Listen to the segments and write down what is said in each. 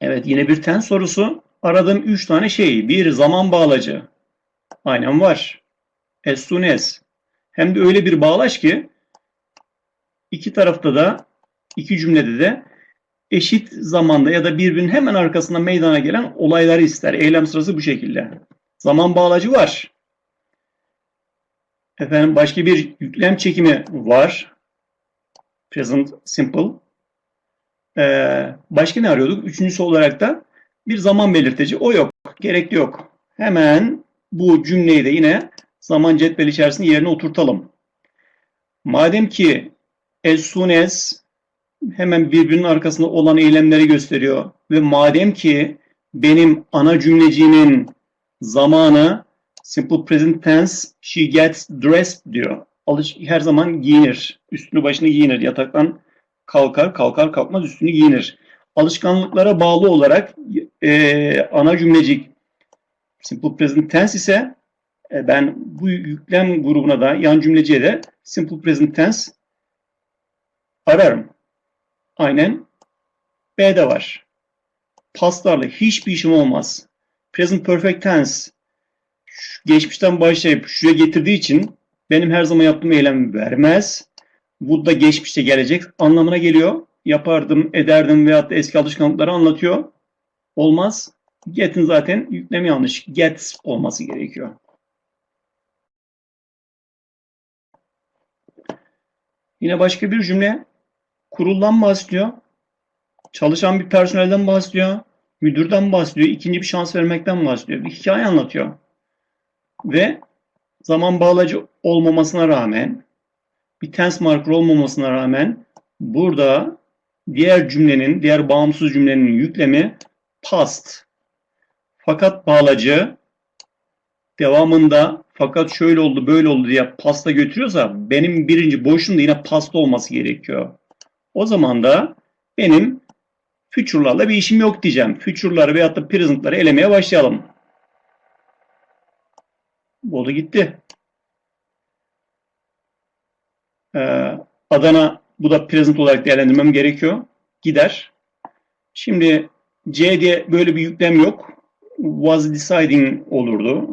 Evet yine bir ten sorusu. Aradığım 3 tane şey. Bir zaman bağlacı. Aynen var. As soon as. Hem de öyle bir bağlaç ki iki tarafta da iki cümlede de eşit zamanda ya da birbirinin hemen arkasında meydana gelen olayları ister. Eylem sırası bu şekilde. Zaman bağlacı var. Efendim başka bir yüklem çekimi var. Present simple. Ee, başka ne arıyorduk? Üçüncüsü olarak da bir zaman belirteci. O yok. Gerekli yok. Hemen bu cümleyi de yine zaman cetveli içerisinde yerine oturtalım. Madem ki as soon as hemen birbirinin arkasında olan eylemleri gösteriyor ve madem ki benim ana cümleciğimin zamanı simple present tense she gets dressed diyor. Alış her zaman giyinir. Üstünü başını giyinir. Yataktan kalkar, kalkar kalkmaz üstünü giyinir. Alışkanlıklara bağlı olarak e, ana cümlecik simple present tense ise e, ben bu yüklem grubuna da yan cümleciye de simple present tense ararım. Aynen B'de var. Paslarla hiçbir işim olmaz. Present perfect tense geçmişten başlayıp şuraya getirdiği için benim her zaman yaptığım eylemi vermez. Bu da geçmişte gelecek anlamına geliyor. Yapardım, ederdim veyahut da eski alışkanlıkları anlatıyor. Olmaz. Get'in zaten yüklemi yanlış. Gets olması gerekiyor. Yine başka bir cümle. Kuruldan bahsediyor. Çalışan bir personelden bahsediyor. Müdürden bahsediyor. ikinci bir şans vermekten bahsediyor. Bir hikaye anlatıyor. Ve zaman bağlacı olmamasına rağmen bir tense marker olmamasına rağmen burada diğer cümlenin, diğer bağımsız cümlenin yüklemi past. Fakat bağlacı devamında fakat şöyle oldu böyle oldu diye pasta götürüyorsa benim birinci boşluğumda yine pasta olması gerekiyor. O zaman da benim future'larla bir işim yok diyeceğim. Future'ları veyahut da present'ları elemeye başlayalım. Oldu gitti. Ee, Adana bu da present olarak değerlendirmem gerekiyor. Gider. Şimdi C diye böyle bir yüklem yok. Was deciding olurdu.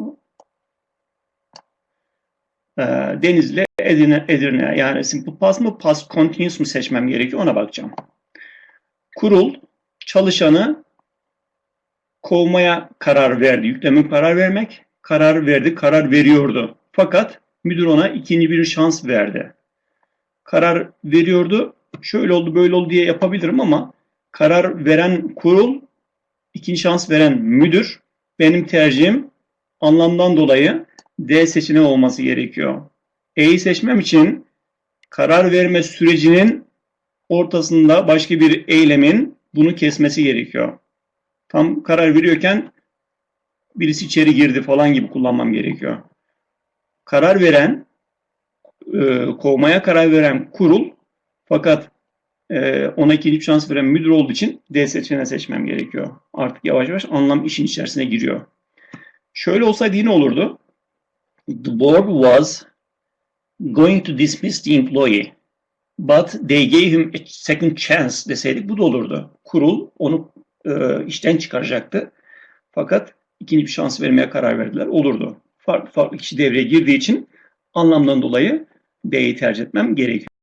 Ee, Denizli Edirne, Edirne yani simple past mı past continuous mu seçmem gerekiyor ona bakacağım. Kurul çalışanı kovmaya karar verdi. Yüklemin karar vermek. Karar verdi, karar veriyordu. Fakat müdür ona ikinci bir şans verdi. Karar veriyordu. Şöyle oldu, böyle oldu diye yapabilirim ama karar veren kurul, ikinci şans veren müdür. Benim tercihim anlamdan dolayı D seçeneği olması gerekiyor. E'yi seçmem için karar verme sürecinin ortasında başka bir eylemin bunu kesmesi gerekiyor. Tam karar veriyorken birisi içeri girdi falan gibi kullanmam gerekiyor. Karar veren, e, kovmaya karar veren kurul fakat e, ona ikinci şans veren müdür olduğu için D seçeneğini seçmem gerekiyor. Artık yavaş yavaş anlam işin içerisine giriyor. Şöyle olsaydı yine olurdu. The board was going to dismiss the employee. But they gave him a second chance deseydik bu da olurdu. Kurul onu e, işten çıkaracaktı. Fakat ikinci bir şans vermeye karar verdiler. Olurdu. Farklı farklı kişi devreye girdiği için anlamdan dolayı D'yi tercih etmem gerekiyor.